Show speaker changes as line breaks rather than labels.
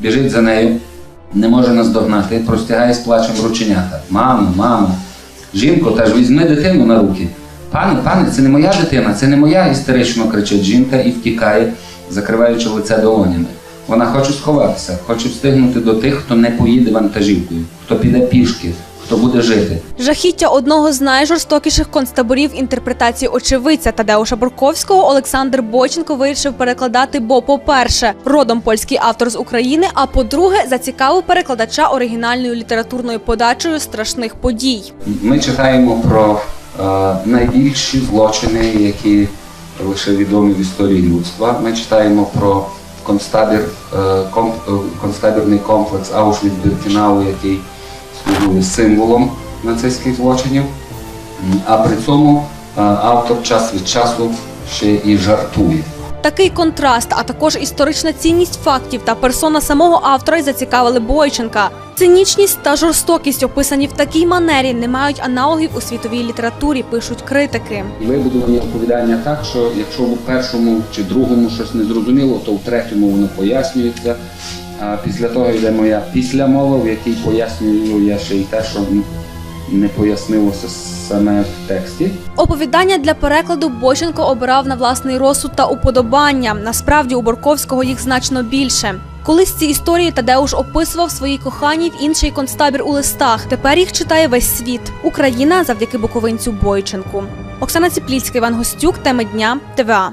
біжить за нею, не може наздогнати, простягає з плачем рученята. Мамо, мамо, жінко, та ж візьми дитину на руки. Пане, пане, це не моя дитина, це не моя, істерично кричить жінка і втікає, закриваючи лице долонями. Вона хоче сховатися, хоче встигнути до тих, хто не поїде вантажівкою, хто піде пішки, хто буде жити.
Жахіття одного з найжорстокіших концтаборів інтерпретації очевидця Тадеуша Бурковського Олександр Бойченко вирішив перекладати, бо, по-перше, родом польський автор з України, а по-друге, зацікавив перекладача оригінальною літературною подачею страшних подій.
Ми читаємо про е, найбільші злочини, які лише відомі в історії людства. Ми читаємо про концтабір, е, ком, е, концтабірний комплекс Аушвіц-Біркінау, який слугує символом нацистських злочинів. А при цьому е, автор час від часу ще і жартує.
Такий контраст, а також історична цінність фактів та персона самого автора й зацікавили Бойченка. Цинічність та жорстокість, описані в такій манері, не мають аналогів у світовій літературі, пишуть критики.
Вибудовані оповідання так, що якщо у першому чи другому щось не зрозуміло, то в третьому воно пояснюється. А після того йде моя післямова, в якій пояснюю я ще й те, що не пояснилося саме в тексті.
Оповідання для перекладу Бойченко обирав на власний розсуд та уподобання. Насправді у Борковського їх значно більше. Колись ці історії Тадеуш описував своїй коханій в інший концтабір у листах. Тепер їх читає весь світ. Україна завдяки буковинцю Бойченку. Оксана Ціпліцька, Іван Гостюк, теми дня ТВА.